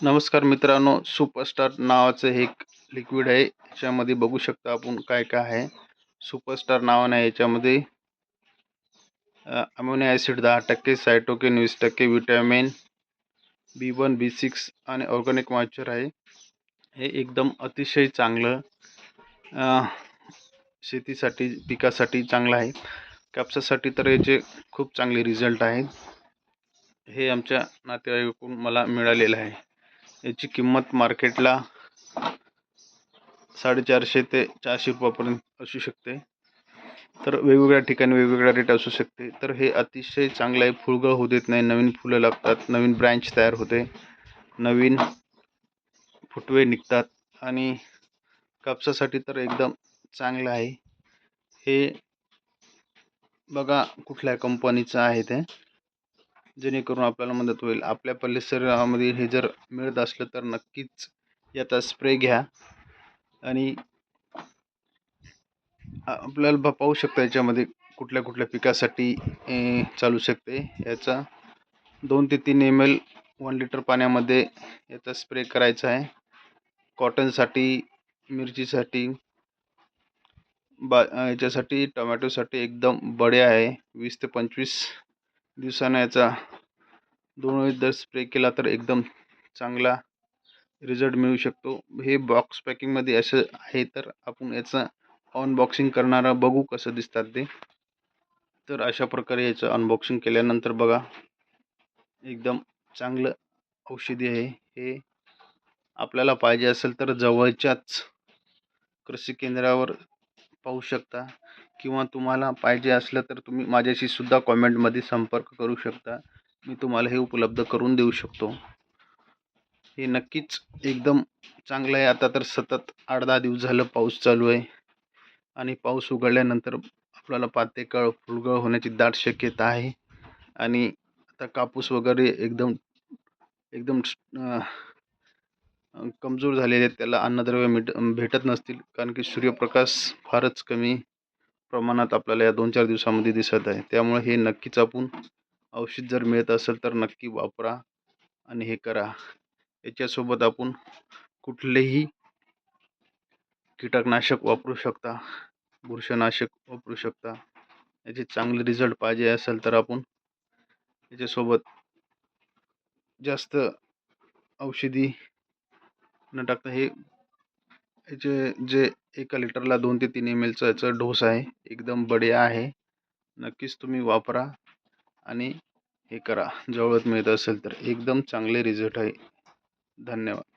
नमस्कार मित्रांनो सुपरस्टार नावाचं हे एक लिक्विड आहे. याच्यामध्ये बघू शकता आपण काय काय आहे. सुपरस्टार नावानं आहे याच्यामध्ये अमोनिया ॲसिड दहा टक्के सायटोकेन वीस टक्के vitamin B one B six आणि ऑर्गॅनिक मॉइश्चर आहे. हे एकदम अतिशय चांगलं शेतीसाठी पिकासाठी चांगलं आहे. कापसासाठी तर याचे खूप चांगले रिझल्ट आहेत. हे आमच्या नातेवाईकून मला मिळालेलं आहे. याची किंमत मार्केटला साडेचारशे ते चारशे रुपयापर्यंत असू शकते. तर वेगवेगळ्या ठिकाणी वेगवेगळा रेट असू शकते. तर हे अतिशय चांगलं आहे. फुलगळ होऊ देत नाही. नवीन फुलं लागतात. नवीन ब्रँच तयार होते. नवीन फुटवे निघतात. आणि कापसासाठी तर एकदम चांगलं आहे. हे बघा कुठल्या कंपनीचं आहे ते. जेणेकरून आपल्याला मदत होईल. आपल्या परिसरामध्ये हे जर मिळत असलं तर नक्कीच याचा स्प्रे घ्या. आणि आपल्याला पाहू शकता याच्यामध्ये कुठल्या कुठल्या पिकासाठी चालू शकते. याचा दोन ते तीन एम एल वन लिटर पाण्यामध्ये याचा स्प्रे करायचा आहे. कॉटनसाठी मिरचीसाठी बा याच्यासाठी टोमॅटोसाठी एकदम बडे आहे. वीस ते पंचवीस दिवसानं याचा दोन वेळेस जर स्प्रे केला तर एकदम चांगला रिझल्ट मिळू शकतो. हे बॉक्स पॅकिंगमध्ये असं आहे तर आपण याचं अनबॉक्सिंग करणारा बघू कसं दिसतात ते. तर अशा प्रकारे याचं अनबॉक्सिंग केल्यानंतर बघा एकदम चांगलं औषधी आहे. हे आपल्याला पाहिजे असेल तर जवळच्याच कृषी केंद्रावर पाहू शकता. किंवा तुम्हाला पाहिजे असलं तर तुम्ही माझ्याशी सुद्धा कॉमेंटमध्ये संपर्क करू शकता. मी तुम्हाला हे उपलब्ध करून देऊ शकतो. हे नक्कीच एकदम चांगलं आहे. आता तर सतत आठ दहा दिवस झालं पाऊस चालू आहे. आणि पाऊस उघडल्यानंतर आपल्याला पातेकळ फुलगळ होण्याची दाट शक्यता आहे. आणि आता कापूस वगैरे एकदम एकदम कमजोर झालेले आहेत. त्याला अन्नद्रव्य मिट भेटत नसतील. कारण की सूर्यप्रकाश फारच कमी प्रमाणात आपल्याला या दोन चार दिवसामध्ये दिसत आहे. त्यामुळे हे नक्कीच आपण औषध जर मिळत असेल तर नक्की वापरा आणि हे करा. याच्यासोबत आपण कुठलेही कीटकनाशक वापरू शकता बुरशीनाशक वापरू शकता. याचे चांगले रिझल्ट पाहिजे असेल तर आपण याच्यासोबत जास्त औषधी न टाकता हे याचे जे एका लिटरला दोन ते तीन एम एलचा याचा डोस आहे एकदम बढिया आहे. नक्कीच तुम्ही वापरा आणि हे करा. जवळच मिळत असेल तर. एकदम चांगले रिझल्ट आहे. धन्यवाद.